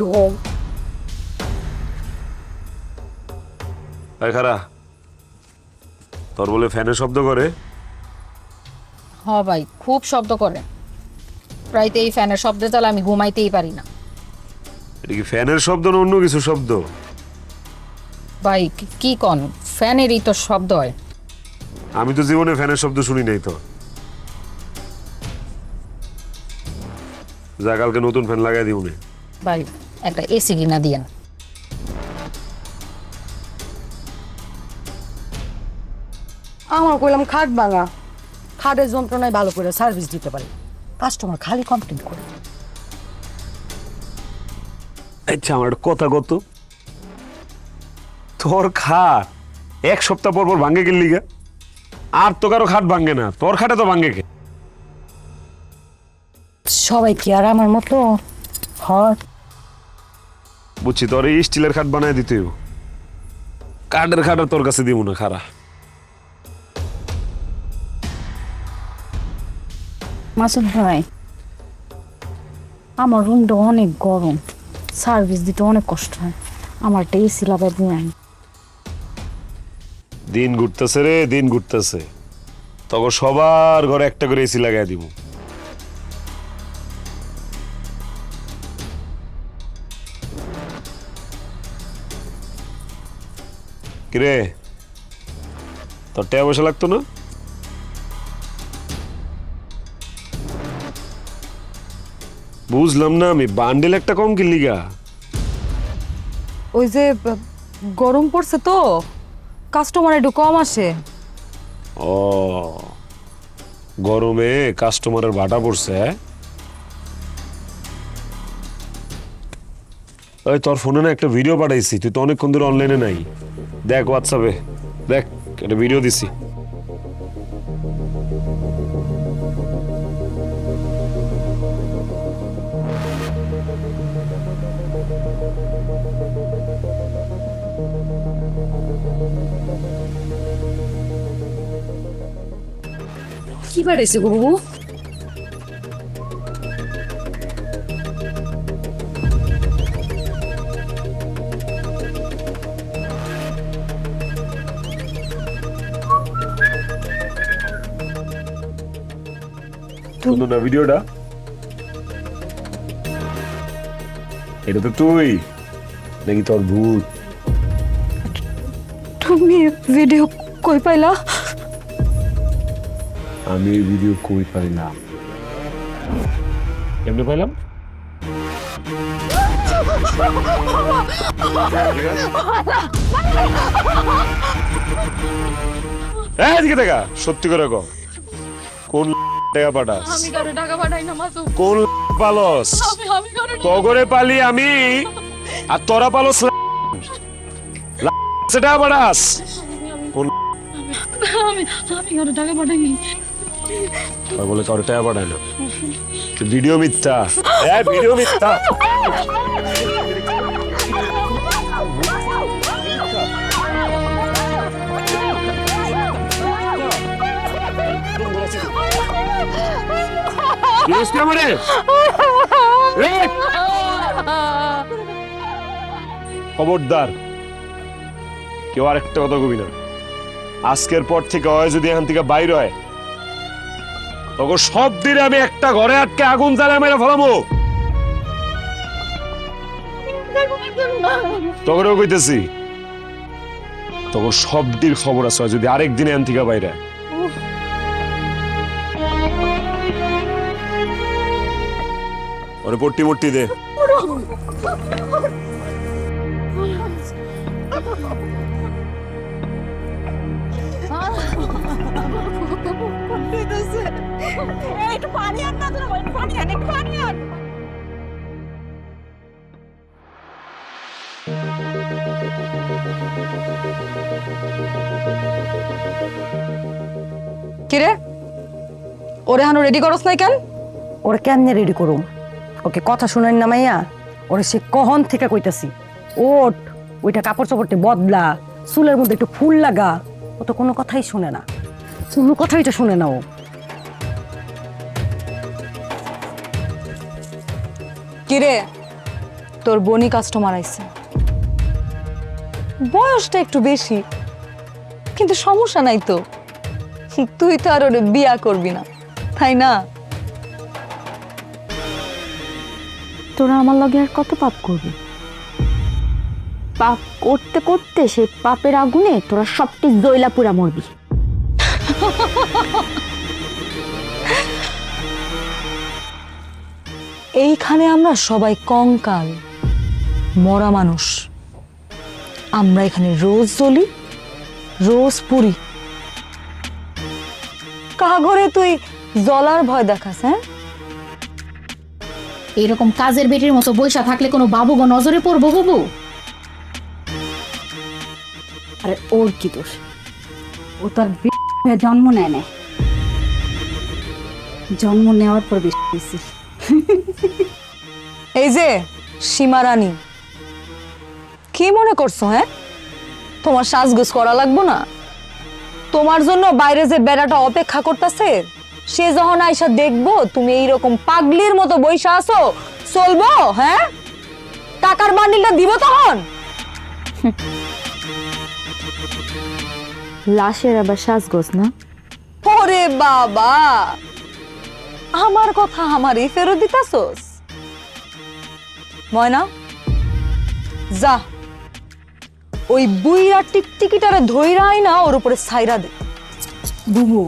ঢং খারা তোর বলে ফ্যানের শব্দ করে? হ ভাই খুব শব্দ করে। প্রায়তে এই ফ্যানের শব্দে তাহলে আমি ঘুমাইতেই পারি না। এটা কি ফ্যানের শব্দ না অন্য কিছু শব্দ? ভাই কি- কি কন? ফ্যানেরই তো শব্দ হয়। আমি তো জীবনে ফ্যানের শব্দ শুনি নাই তো। যা কালকে নতুন ফ্যান লাগাই দিব নে। ভাই একটা এসি কিনা দিয়েন। আমার কইলাম খাট ভাঙা। খাটের যন্ত্রণায় ভালো করে সার্ভিস দিতে পারি। কাস্টমার খালি কমপ্লেন করে। আচ্ছা আমার কথা কত? তোর খাট এক সপ্তাহ পর পর ভাঙ্গে গেলি গা। আর তো কারও খাট ভাঙ্গে না তোর খাটে তো ভাঙ্গে কে? সবাই কি আর আমার মতো? হয় বুঝছি তোর এই স্টিলের খাট বানায় দিতে। কাঠের খাট তোর কাছে দিব না খারা মাসুদ ভাই আমার রুমটা অনেক গরম। সার্ভিস দিতে অনেক কষ্ট হয়। আমার একটা এসি লাগাই দিয়ে দিন ঘুরতেছে রে দিন ঘুরতেছে। তখন সবার ঘরে একটা করে এসি লাগাই দিব কিরে? তোর টাকা পয়সা লাগতো না? বুঝলাম না আমি বান্ডেল একটা কম কিনলি গা। ওই যে গরম পড়ছে তো কাস্টমার একটু কম আসে। ও গরমে কাস্টমারের ভাটা পড়ছে হ্যাঁ? ওই তোর ফোনে না একটা ভিডিও পাঠাইছি তুই তো অনেকক্ষণ ধরে অনলাইনে নাই। দেখ হোয়াটসঅ্যাপে দেখ একটা ভিডিও দিছি। কি বাড়াইছে গো বাবু? শুনো না ভিডিওটা? এটা তো তুই। নাকি তোর ভূত? তুমি ভিডিও কই পাইলা? আমি এই ভিডিও কই পাইলাম? কেমনে পাইলাম? এদিকে দেখা। সত্যি করে কোন টাকা পাঠাস। আমি কারও টাকা পাঠাই না মাসু কোন পালস? আমি আমি কারও তগরে পালি আমি আর তোরা পালস সেটা পাঠাস। কোন আমি আমি কারও টাকা পাঠাইনি বলে টাকা পাঠায় না। ভিডিও মিথ্যা। হ্যাঁ ভিডিও মিথ্যা। খবরদার, কেউ আর একটা কথা কবি না। আজকের পর থেকে হয় যদি এখান থেকে বাইর হয়, তখন সব দিনে আমি একটা ঘরে আটকে আগুন জ্বালা মেরে ফেলামো। তখনও কইতেছি, তখন সব দিন খবর আছে যদি আরেক দিনে এখান থেকে বাইরে ওরে পট্টি মট্টি দে। একটু পানি আন না তোরা পানি আন একটু পানি আন কিরে? ওরে হানো রেডি করস নাই কেন ওরে কেমনে রেডি করুম? ওকে কথা শুনেন না মাইয়া। ওরে সে কহন থেকে কইতাছি। ওট ওইটা কাপড় চোপড়তে বদলা, চুলের মধ্যে একটু ফুল লাগা, ও তো কোনো কথাই শুনে না। কোনো কথাই তো শুনে না ও। কিরে, তোর বনি কাস্টমার আইছে। বয়সটা একটু বেশি, কিন্তু সমস্যা নাই তো। তুই তো আর ওরে বিয়া করবি না, তাই না? তোরা আমার লগে আর কত পাপ করবি? পাপ করতে করতে সে পাপের আগুনে তোরা সবটি জয়লা পুরা মরবি। এইখানে আমরা সবাই কঙ্কাল, মরা মানুষ। আমরা এখানে রোজ জ্বলি, রোজ পুরি। কাহা ঘরে তুই জ্বলার ভয় দেখাস হ্যাঁ? এরকম কাজের বেটির মতো বৈশা থাকলে কোনো বাবুগো নজরে পড়ব বাবু? আরে ওর কি দোষ? ও তো আর জন্ম নেয় নাই। জন্ম নেওয়ার পর বেশি এই যে সীমারানী কি মনে করছ হ্যাঁ? তোমার সাজগোজ করা লাগবো না? তোমার জন্য বাইরে যে বেড়াটা অপেক্ষা করতেছে সে যখন আইসা দেখব তুমি এইরকম পাগলির মতো বইসা আছো চলবো হ্যাঁ? টাকার বান্ডিলটা দিব তখন? লাশের আবার সাজগোজ না? ওরে বাবা! আমার কথা আমারই ফেরত দিতাছোস? ময়না যা। ওই বুইরা টিকটিকিটারে ধইরা না ওর উপরে ছাইরা দে। বুবু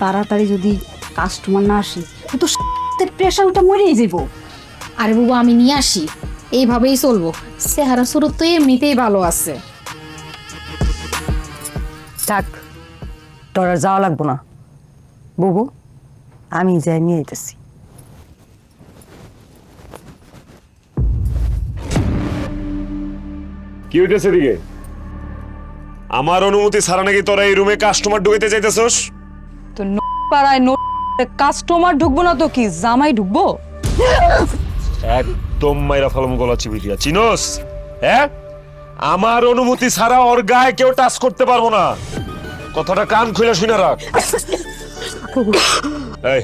তাড়াতাড়ি যদি কাস্টমার না আসে ও তো প্রেশার ওটা মরেই যাব আরে বাবু আমি নিয়ে আসি। এইভাবেই চলবো। চেহারা সুরত তো এমনিতেই ভালো আছে। থাক তোর আর যাওয়া লাগবো না। বুবু আমি যাই নিয়ে আইতেছি। কি হইতেছে এদিকে? আমার অনুমতি ছাড়া নাকি তোরা এই রুমে কাস্টমার ঢুকাইতে চাইতেছস তো নো কাস্টমার ঢুকবো না তো কি? জামাই ঢুকবো? একদম মাইরা ফালম গলা চিবিটিয়া চিনোস? হ্যাঁ? আমার অনুমতি ছাড়া ওর গায়ে কেউ টাচ করতে পারব না। কথাটা কান খুলে শুনে রাখ। এই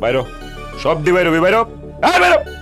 বাইরো। সব দি বাইরো বাইরো। এই বাইরো!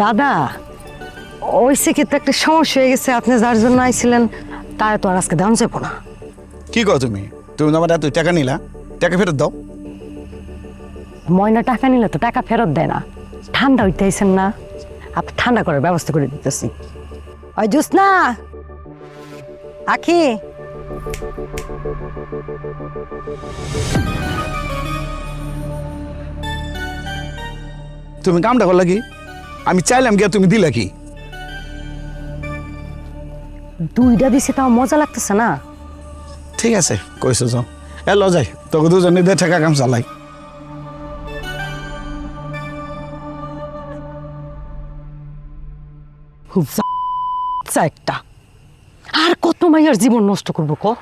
দাদা ওই সেক্ষেত্রে একটা সমস্যা হয়ে গেছে। আপনি যার জন্য আইছিলেন তার তো আর আজকে দাম যাব না। কি কো তুমি? তুমি আমার এত টাকা নিলা। টাকা ফেরত দাও। ময়না টাকা নিলে তো টাকা ফেরত দেয় না। ঠান্ডা হইতে আইছেন না। আপনি ঠান্ডা করার ব্যবস্থা করে দিতেছি। ওই জুস না আখি! তুমি কামটা করলা কি? আমি চাইলাম গিয়া তুমি দিলা কি? দুইটা দিছে তাও মজা লাগতেছে না? ঠিক আছে কইছো যাও এ ল যাই তোকে দুজনে দিয়ে টাকা কাম চালাই। একটা। আর কত মাইয়ার জীবন নষ্ট করব কু-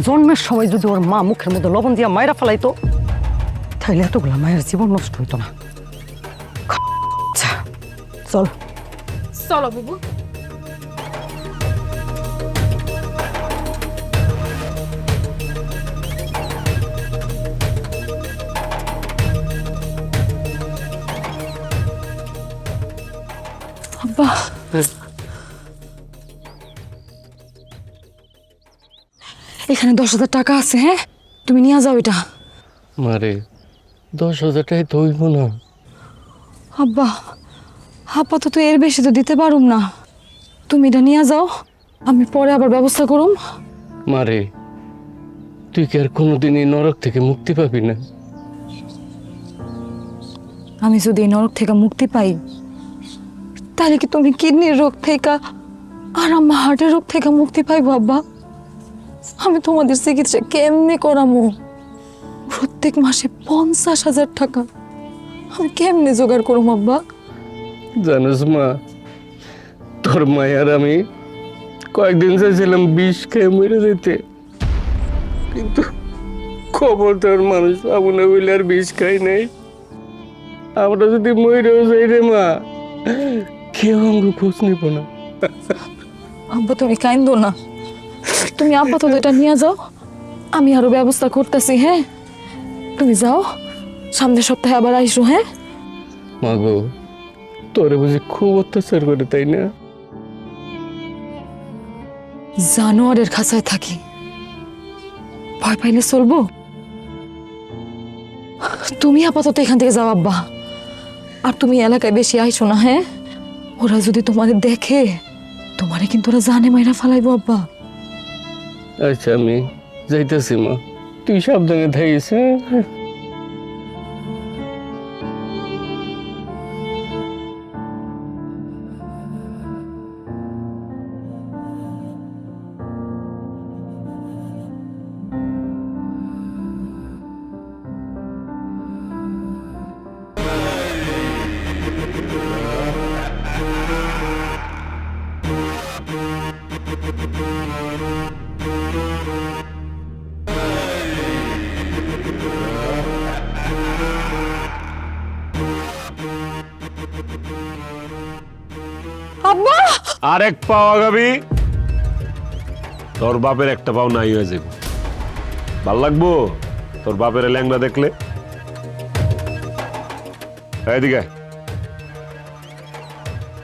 জন্মের সময় যদি ওর মা মুখের মধ্যে লবণ দিয়া মায়েরা ফেলাইতো তাহলে এতগুলা মায়ের জীবন নষ্ট হইতো না। আচ্ছা, চল। চলো বাবু। আব্বা। এখানে দশ হাজার টাকা আছে হ্যাঁ? তুমি নিয়ে যাও এটা। মারে। দশ হাজার টাকা তো হইব না। আব্বা আপাতত এর বেশি তো দিতে পারুম না। তুমি এটা নিয়ে যাও আমি পরে আবার ব্যবস্থা করুম। মারে তুই কি আর কোনোদিন এই নরক থেকে মুক্তি পাবি না? আমি যদি এই নরক থেকে মুক্তি পাই তাহলে কি তুমি কিডনির রোগ থেকে আর আমার হার্টের রোগ থেকে মুক্তি পাইবো আব্বা? আমি তোমাদের চিকিৎসা কেমনে করামো? প্রত্যেক মাসে পঞ্চাশ হাজার টাকা। আমি কেমনে জোগাড় করব আব্বা? জানিস মা তোর মায়ের আমি কয়েকদিন চাইছিলাম বিষ খেয়ে মরে যেতে। কিন্তু খবর তোর মানুষ পাবো না বলে আর বিষ খাই নাই। আমরা যদি মরেও যাই রে মা কেউ অঙ্গ খোঁজ নিব না। আব্বা তুমি কাইন্দো না। তুমি আপাতত এটা নিয়ে যাও। আমি আরও ব্যবস্থা করতেছি হ্যাঁ? তুমি যাও। সামনের সপ্তাহে আবার আইসো হ্যাঁ? মা গো তোরে বুঝি খুব অত্যাচার করে তাই না? জানোয়ারের খাঁচায় থাকি। ভয় পাইলে চলবো? তুমি আপাতত এখান থেকে যাও আব্বা। আর তুমি এলাকায় বেশি আইসো না হ্যাঁ? ওরা যদি তোমারে দেখে তোমারে কিন্তু ওরা জানে মাইরা ফালাইবো আব্বা। আচ্ছা আমি যাইতেছি মা। তুই সাবধানে থাকিস হ্যাঁ আর এক পাও আগাবি তোর বাপের একটা পাও নাই হয়ে যাবে ভালো লাগবো? তোর বাপের ল্যাংড়া দেখলে? এদিকে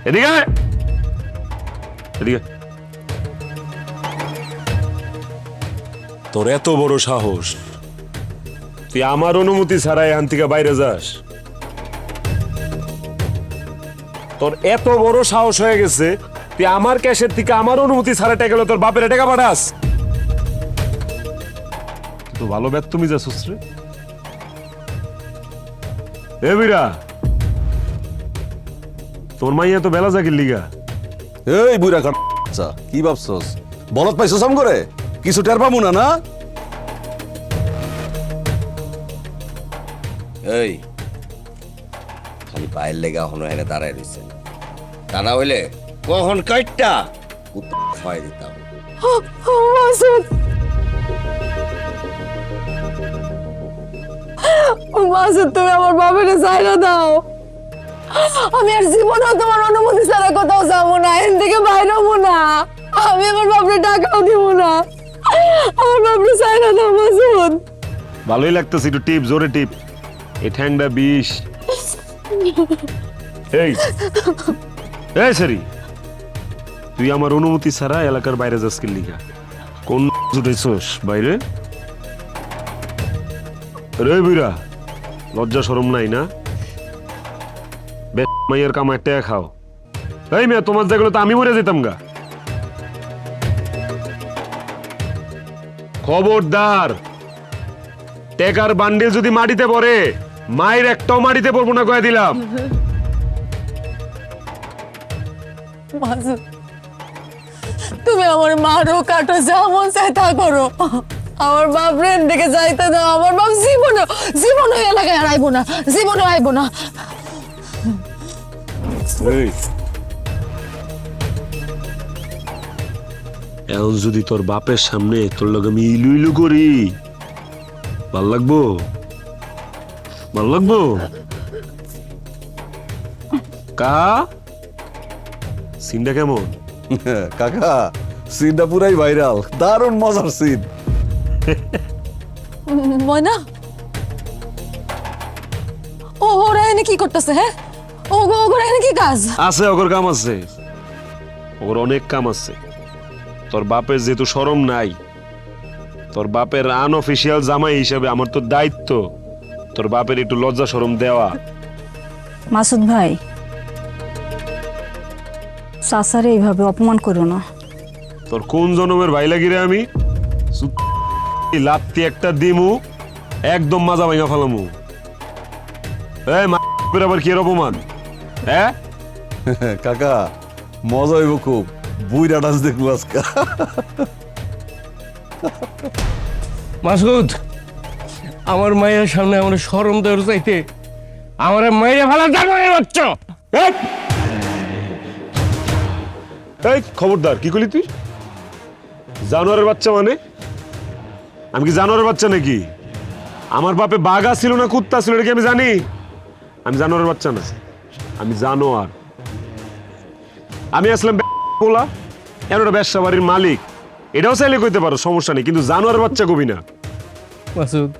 এদিকে এদিকে তোর এত বড় সাহস। তুই আমার অনুমতি ছাড়া এখান থেকে বাইরে যাস। তোর এত বড় সাহস হয়ে গেছে তুই আমার ক্যাশের থেকে আমার অনুমতি ছাড়া টাকা তোর বাপের টাকা পাঠাস। তো ভালো ব্যাত তুমি যাচ্ছিস রে এ বিরা তোর মাইয়া তো বেলা জাগির লিগা। এই বুড়া কাট আচ্ছা কি ভাবছস? বলত পাইছস আম করে কিছু টের পাবো না না? এই খালি পায়ের লেগে এখনও এনে দাঁড়ায় রয়েছে না হইলে কখন কাইটটা? খাওয়াই দিতাম মাসুদ মাসুদ তুমি আমার বাবার সাইরা দাও। আমি আর জীবনেও তোমার অনুমতি ছাড়া কোথাও যাব না এর থেকে বাইরেও না। আমি আমার বাপরে টাকাও দিব না। আমার বাপরে সাইরা দাও মাসুদ ভালোই লাগতেছে একটু টিপ জোরে টিপ। এই ঠ্যাংটা বিষ। এই। এই সরি। তুই আমার অনুমতি ছাড়া এলাকার বাইরে যাস কি লিগা কোন জুটেছস বাইরে? রে বিরা লজ্জা শরম নাই না? মাইয়ের কামায় টেয়া খাও। এই মেয়ে, তোমার যেগুলো তো আমি মরে যেতাম গা। খবরদার, টেকার বান্ডিল যদি মাটিতে পড়ে, মায়ের একটাও মাটিতে পড়ব না কয়ে দিলাম। তুমি আমার মারো, কাটো, যা মন চায় তা করো। আমার বাপ রেন দিকে যাইতে দাও, আমার বাপ জীবনে জীবনে এলাকায় আর আইবো না, জীবনে আইবো না। এখন যদি তোর বাপের সামনে তোর লগে আমি ইলু ইলু করি, ভালো লাগবো? ভালো লাগবো? কা? সিনটা কেমন? কাকা সিনটা পুরাই ভাইরাল দারুণ মজার সিন ময়না? ও ওরা এনে কি করতেছে হ্যাঁ? ও গো ওরা এনে কি কাজ? আছে ওর কাম আছে। ওর অনেক কাম আছে। তোর বাপের যেহেতু সরম নাই তোর বাপের আনঅফিসিয়াল জামাই হিসাবে আমার তো দায়িত্ব। তোর বাপের একটু লজ্জা সরম দেওয়া। মাসুদ ভাই চাচারে এইভাবে অপমান করো না। তোর কোন জনমের ভাই লাগি রে আমি লাত্তি একটা দিমু একদম মাজা ভাঙা ফেলামু। এই মা- আবার কি অপমান? হ্যাঁ কাকা মজা হইব খুব। বুইরা ডান্স দেখব আজকে। মাসুদ আমার মায়ের সামনে আমার সরম দেওয়ার চাইতে আমার মায়ের ভালো জানোয়ারের বাচ্চা। এই! খবরদার, কি করলি তুই? জানোয়ারের বাচ্চা মানে? আমি কি জানোয়ারের বাচ্চা নাকি? আমার বাপে বাঘা ছিল না কুত্তা ছিল নাকি আমি জানি? আমি জানোয়ারের বাচ্চা না। আমি জানোয়ার। আমি আসলাম পোলা, এমন একটা ব্যবসা বাড়ির মালিক। এটাও চাইলে কইতে পারো, সমস্যা নেই, কিন্তু জানোয়ারের বাচ্চা কবি না। মাসুদ